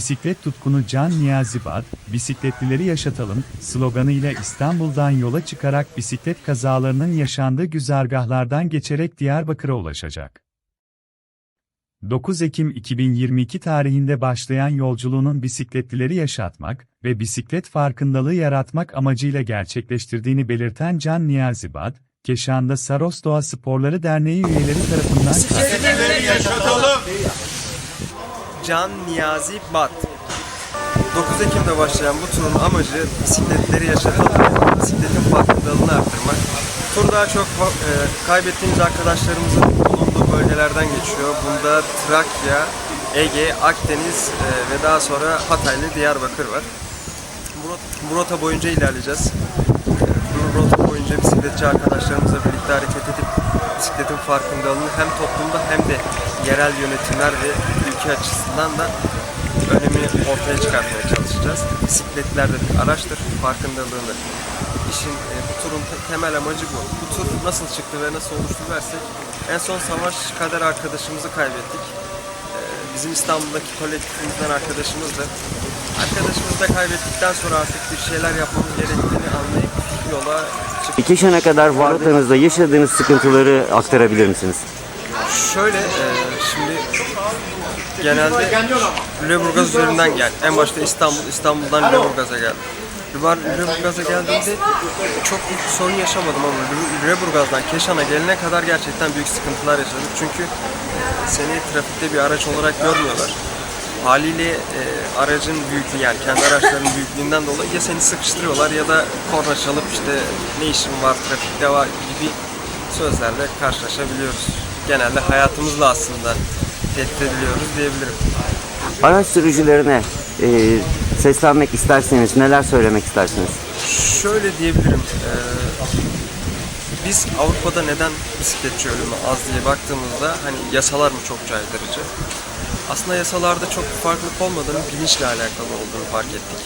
bisiklet tutkunu Can Niyazi Bad, bisikletlileri yaşatalım sloganıyla İstanbul'dan yola çıkarak bisiklet kazalarının yaşandığı güzergahlardan geçerek Diyarbakır'a ulaşacak. 9 Ekim 2022 tarihinde başlayan yolculuğunun bisikletlileri yaşatmak ve bisiklet farkındalığı yaratmak amacıyla gerçekleştirdiğini belirten Can Niyazi Bad, Keşan'da Saros Doğa Sporları Derneği üyeleri tarafından Can Niyazi Bat. 9 Ekim'de başlayan bu turun amacı bisikletleri yaşatalım, bisikletin farkındalığını arttırmak. Tur daha çok e, kaybettiğimiz arkadaşlarımızın bulunduğu bölgelerden geçiyor. Bunda Trakya, Ege, Akdeniz e, ve daha sonra Hataylı Diyarbakır var. Bu rota boyunca ilerleyeceğiz. E, Bu rota boyunca bisikletçi arkadaşlarımızla birlikte hareket edip bisikletin farkındalığını hem toplumda hem de yerel yönetimler ve ülke açısından da önemini ortaya çıkartmaya çalışacağız. Bisikletler de bir araçtır, farkındalığını. İşin e, bu turun te- temel amacı bu. Bu tur nasıl çıktı ve nasıl oluştu dersek en son Savaş Kader arkadaşımızı kaybettik. E, Bizim İstanbul'daki kolektifimizden arkadaşımızdı. Arkadaşımızı da kaybettikten sonra artık bir şeyler yapmamız gerektiğini anlayıp yola çıktık. Keşan'a kadar varlığınızda yaşadığınız sıkıntıları aktarabilir misiniz? Şöyle e, şimdi genelde Lüleburgaz üzerinden gel. En başta İstanbul, İstanbul'dan Lüleburgaz'a geldim. Lüleburgaz- Lüleburgaz'a geldiğimde çok büyük sorun yaşamadım ama Lüle- Lüleburgaz'dan Keşan'a gelene kadar gerçekten büyük sıkıntılar yaşadık. Çünkü seni trafikte bir araç olarak görmüyorlar. Haliyle e, aracın büyüklüğü yani kendi araçlarının büyüklüğünden dolayı ya seni sıkıştırıyorlar ya da korna çalıp işte ne işin var trafikte var gibi sözlerle karşılaşabiliyoruz. Genelde hayatımızla aslında tehdit ediliyoruz diyebilirim. Araç sürücülerine e, seslenmek isterseniz neler söylemek istersiniz? Şöyle diyebilirim. eee, biz Avrupa'da neden bisikletçi ölümü az diye baktığımızda hani yasalar mı çok caydırıcı? Aslında yasalarda çok bir farklılık olmadığını bilinçle alakalı olduğunu fark ettik.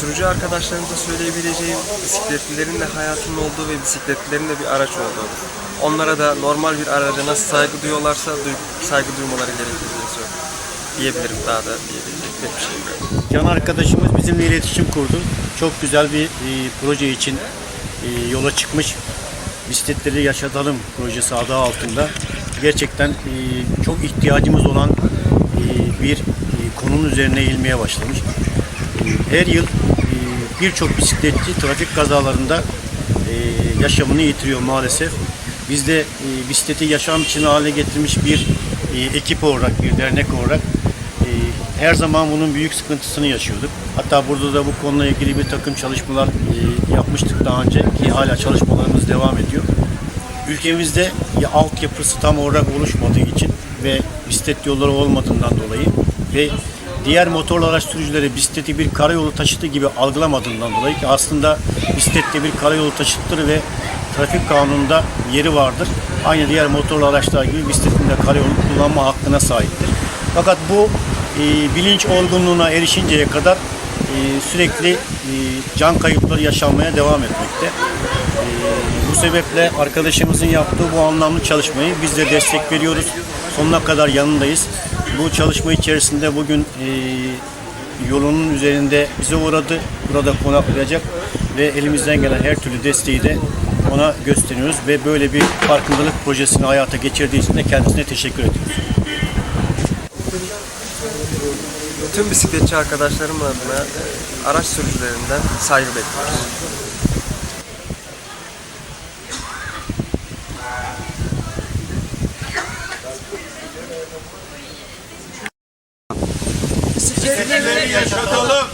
Sürücü arkadaşlarımıza söyleyebileceğim bisikletlilerin de hayatının olduğu ve bisikletlilerin de bir araç olduğu. Onlara da normal bir araca nasıl saygı duyuyorlarsa duy- saygı duymaları gerektiğini söylüyorum. Diyebilirim daha da diyebilecek bir şey yok. Can arkadaşımız bizimle iletişim kurdu. Çok güzel bir e, proje için e, yola çıkmış. Bisikletleri yaşatalım projesi adı altında. Gerçekten e, çok ihtiyacımız olan e, bir e, konunun üzerine eğilmeye başlamış. Her yıl e, birçok bisikletçi trafik kazalarında e, yaşamını yitiriyor maalesef. Biz de e, bisikleti yaşam için haline getirmiş bir ekip olarak, bir dernek olarak her zaman bunun büyük sıkıntısını yaşıyorduk. Hatta burada da bu konuyla ilgili bir takım çalışmalar yapmıştık daha önce ki hala çalışmalarımız devam ediyor. Ülkemizde ya altyapısı tam olarak oluşmadığı için ve bisiklet yolları olmadığından dolayı ve diğer motorlu araç sürücüleri bisikleti bir karayolu taşıtı gibi algılamadığından dolayı ki aslında bisiklet de bir karayolu taşıtıdır ve trafik kanununda yeri vardır. Aynı diğer motorlu araçlar gibi bisikletin de karayolu kullanma hakkına sahiptir. Fakat bu e, bilinç olgunluğuna erişinceye kadar e, sürekli e, can kayıpları yaşanmaya devam etmekte. E, bu sebeple arkadaşımızın yaptığı bu anlamlı çalışmayı biz de destek veriyoruz. Sonuna kadar yanındayız. Bu çalışma içerisinde bugün e, yolunun üzerinde bize uğradı. Burada konaklayacak ve elimizden gelen her türlü desteği de ona gösteriyoruz ve böyle bir farkındalık projesini hayata geçirdiği için de kendisine teşekkür ediyoruz. Tüm bisikletçi arkadaşlarım adına e, araç sürücülerinden saygı bekliyoruz. fikirleri yaşatalım.